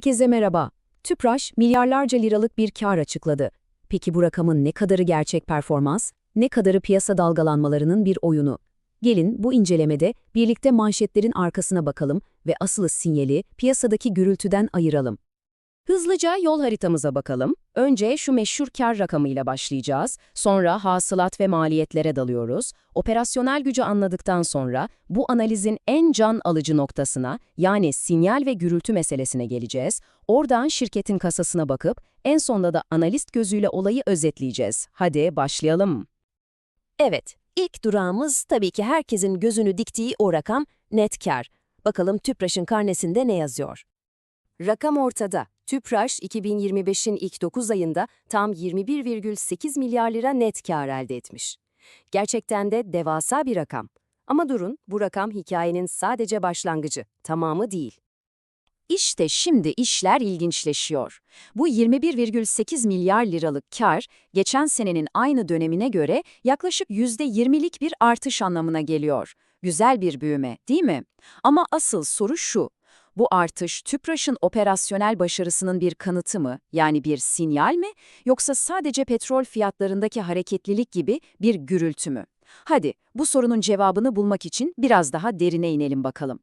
Herkese merhaba. Tüpraş milyarlarca liralık bir kar açıkladı. Peki bu rakamın ne kadarı gerçek performans, ne kadarı piyasa dalgalanmalarının bir oyunu? Gelin bu incelemede birlikte manşetlerin arkasına bakalım ve asıl sinyali piyasadaki gürültüden ayıralım. Hızlıca yol haritamıza bakalım. Önce şu meşhur kar rakamıyla başlayacağız. Sonra hasılat ve maliyetlere dalıyoruz. Operasyonel gücü anladıktan sonra bu analizin en can alıcı noktasına yani sinyal ve gürültü meselesine geleceğiz. Oradan şirketin kasasına bakıp en sonda da analist gözüyle olayı özetleyeceğiz. Hadi başlayalım. Evet, ilk durağımız tabii ki herkesin gözünü diktiği o rakam net kar. Bakalım Tüpraş'ın karnesinde ne yazıyor? Rakam ortada. Tüpraş 2025'in ilk 9 ayında tam 21,8 milyar lira net kar elde etmiş. Gerçekten de devasa bir rakam. Ama durun, bu rakam hikayenin sadece başlangıcı, tamamı değil. İşte şimdi işler ilginçleşiyor. Bu 21,8 milyar liralık kar, geçen senenin aynı dönemine göre yaklaşık %20'lik bir artış anlamına geliyor. Güzel bir büyüme, değil mi? Ama asıl soru şu. Bu artış Tüpraş'ın operasyonel başarısının bir kanıtı mı, yani bir sinyal mi, yoksa sadece petrol fiyatlarındaki hareketlilik gibi bir gürültü mü? Hadi bu sorunun cevabını bulmak için biraz daha derine inelim bakalım.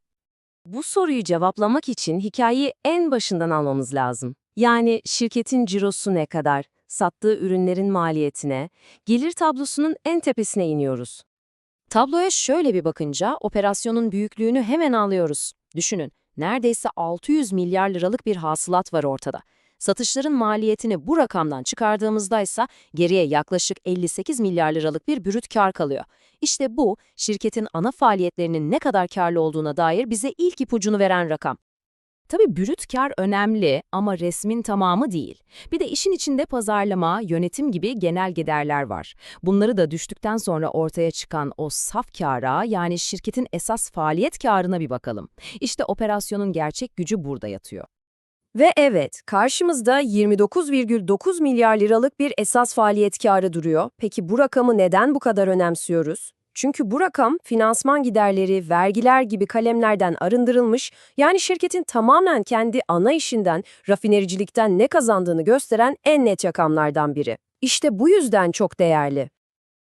Bu soruyu cevaplamak için hikayeyi en başından almamız lazım. Yani şirketin cirosu ne kadar, sattığı ürünlerin maliyetine, gelir tablosunun en tepesine iniyoruz. Tabloya şöyle bir bakınca operasyonun büyüklüğünü hemen anlıyoruz. Düşünün, neredeyse 600 milyar liralık bir hasılat var ortada. Satışların maliyetini bu rakamdan çıkardığımızda ise geriye yaklaşık 58 milyar liralık bir brüt kar kalıyor. İşte bu, şirketin ana faaliyetlerinin ne kadar karlı olduğuna dair bize ilk ipucunu veren rakam. Tabii brüt kar önemli ama resmin tamamı değil. Bir de işin içinde pazarlama, yönetim gibi genel giderler var. Bunları da düştükten sonra ortaya çıkan o saf kâra yani şirketin esas faaliyet karına bir bakalım. İşte operasyonun gerçek gücü burada yatıyor. Ve evet, karşımızda 29,9 milyar liralık bir esas faaliyet karı duruyor. Peki bu rakamı neden bu kadar önemsiyoruz? Çünkü bu rakam finansman giderleri, vergiler gibi kalemlerden arındırılmış, yani şirketin tamamen kendi ana işinden, rafinericilikten ne kazandığını gösteren en net rakamlardan biri. İşte bu yüzden çok değerli.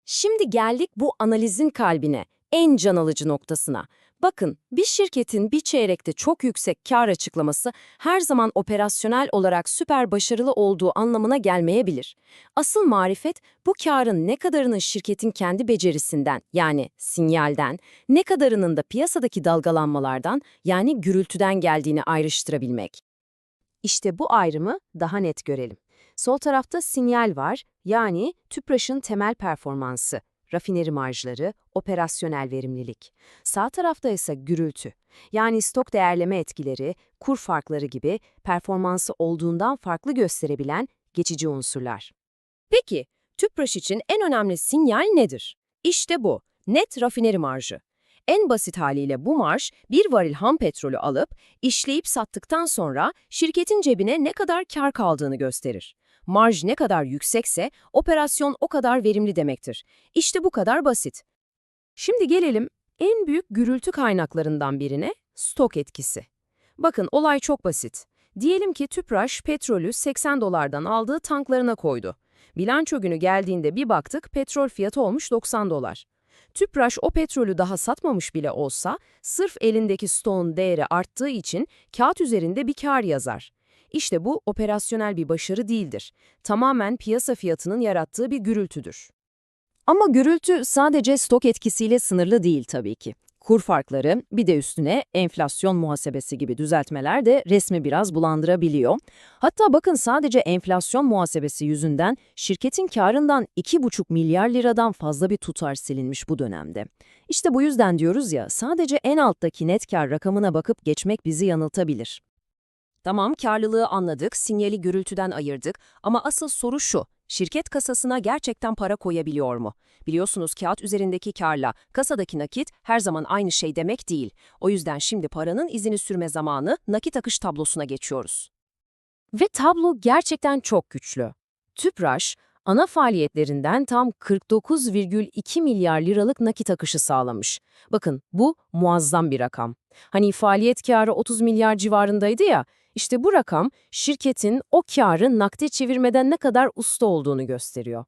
Şimdi geldik bu analizin kalbine, en can alıcı noktasına. Bakın, bir şirketin bir çeyrekte çok yüksek kar açıklaması her zaman operasyonel olarak süper başarılı olduğu anlamına gelmeyebilir. Asıl marifet bu karın ne kadarının şirketin kendi becerisinden yani sinyalden, ne kadarının da piyasadaki dalgalanmalardan yani gürültüden geldiğini ayrıştırabilmek. İşte bu ayrımı daha net görelim. Sol tarafta sinyal var yani Tüpraş'ın temel performansı rafineri marjları, operasyonel verimlilik. Sağ tarafta ise gürültü, yani stok değerleme etkileri, kur farkları gibi performansı olduğundan farklı gösterebilen geçici unsurlar. Peki, Tüpraş için en önemli sinyal nedir? İşte bu, net rafineri marjı. En basit haliyle bu marj, bir varil ham petrolü alıp, işleyip sattıktan sonra şirketin cebine ne kadar kar kaldığını gösterir. Marj ne kadar yüksekse operasyon o kadar verimli demektir. İşte bu kadar basit. Şimdi gelelim en büyük gürültü kaynaklarından birine, stok etkisi. Bakın olay çok basit. Diyelim ki Tüpraş petrolü 80 dolardan aldığı tanklarına koydu. Bilanço günü geldiğinde bir baktık petrol fiyatı olmuş 90 dolar. Tüpraş o petrolü daha satmamış bile olsa sırf elindeki stoğun değeri arttığı için kağıt üzerinde bir kar yazar. İşte bu operasyonel bir başarı değildir. Tamamen piyasa fiyatının yarattığı bir gürültüdür. Ama gürültü sadece stok etkisiyle sınırlı değil tabii ki. Kur farkları, bir de üstüne enflasyon muhasebesi gibi düzeltmeler de resmi biraz bulandırabiliyor. Hatta bakın sadece enflasyon muhasebesi yüzünden şirketin karından 2,5 milyar liradan fazla bir tutar silinmiş bu dönemde. İşte bu yüzden diyoruz ya, sadece en alttaki net kar rakamına bakıp geçmek bizi yanıltabilir. Tamam, karlılığı anladık, sinyali gürültüden ayırdık ama asıl soru şu, şirket kasasına gerçekten para koyabiliyor mu? Biliyorsunuz kağıt üzerindeki karla kasadaki nakit her zaman aynı şey demek değil. O yüzden şimdi paranın izini sürme zamanı nakit akış tablosuna geçiyoruz. Ve tablo gerçekten çok güçlü. Tüpraş, ana faaliyetlerinden tam 49,2 milyar liralık nakit akışı sağlamış. Bakın bu muazzam bir rakam. Hani faaliyet karı 30 milyar civarındaydı ya, İşte bu rakam şirketin o karı nakde çevirmeden ne kadar usta olduğunu gösteriyor.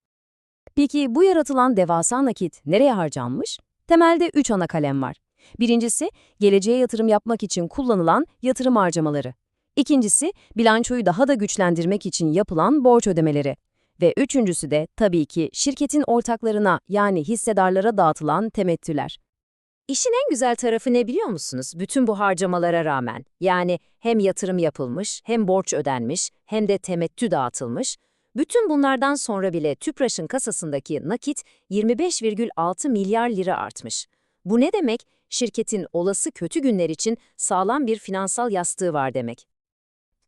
Peki bu yaratılan devasa nakit nereye harcanmış? Temelde 3 ana kalem var. Birincisi, geleceğe yatırım yapmak için kullanılan yatırım harcamaları. İkincisi, bilançoyu daha da güçlendirmek için yapılan borç ödemeleri. Ve üçüncüsü de tabii ki şirketin ortaklarına yani hissedarlara dağıtılan temettüler. İşin en güzel tarafı ne biliyor musunuz? Bütün bu harcamalara rağmen. Yani hem yatırım yapılmış, hem borç ödenmiş, hem de temettü dağıtılmış. Bütün bunlardan sonra bile TÜPRAŞ'ın kasasındaki nakit 25,6 milyar lira artmış. Bu ne demek? Şirketin olası kötü günler için sağlam bir finansal yastığı var demek.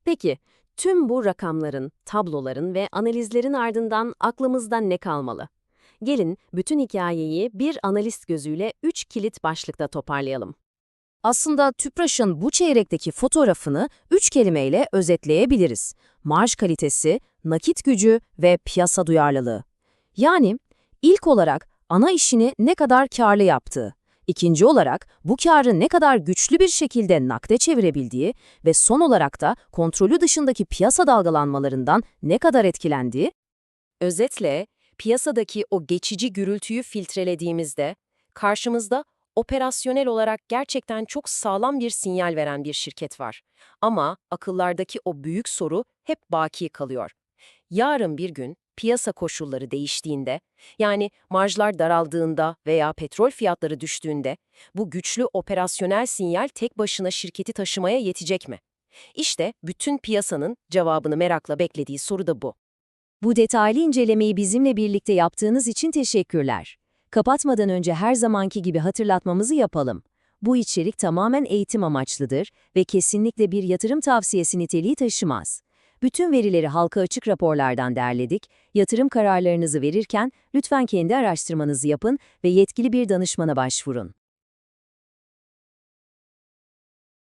Peki, tüm bu rakamların, tabloların ve analizlerin ardından aklımızda ne kalmalı? Gelin bütün hikayeyi bir analist gözüyle 3 kilit başlıkta toparlayalım. Aslında TÜPRAŞ'ın bu çeyrekteki fotoğrafını 3 kelimeyle özetleyebiliriz. Marj kalitesi, nakit gücü ve piyasa duyarlılığı. Yani ilk olarak ana işini ne kadar karlı yaptığı, ikinci olarak bu karı ne kadar güçlü bir şekilde nakde çevirebildiği ve son olarak da kontrolü dışındaki piyasa dalgalanmalarından ne kadar etkilendiği. Özetle, piyasadaki o geçici gürültüyü filtrelediğimizde karşımızda operasyonel olarak gerçekten çok sağlam bir sinyal veren bir şirket var. Ama akıllardaki o büyük soru hep baki kalıyor. Yarın bir gün piyasa koşulları değiştiğinde, yani marjlar daraldığında veya petrol fiyatları düştüğünde bu güçlü operasyonel sinyal tek başına şirketi taşımaya yetecek mi? İşte bütün piyasanın cevabını merakla beklediği soru da bu. Bu detaylı incelemeyi bizimle birlikte yaptığınız için teşekkürler. Kapatmadan önce her zamanki gibi hatırlatmamızı yapalım. Bu içerik tamamen eğitim amaçlıdır ve kesinlikle bir yatırım tavsiyesi niteliği taşımaz. Bütün verileri halka açık raporlardan derledik. Yatırım kararlarınızı verirken lütfen kendi araştırmanızı yapın ve yetkili bir danışmana başvurun.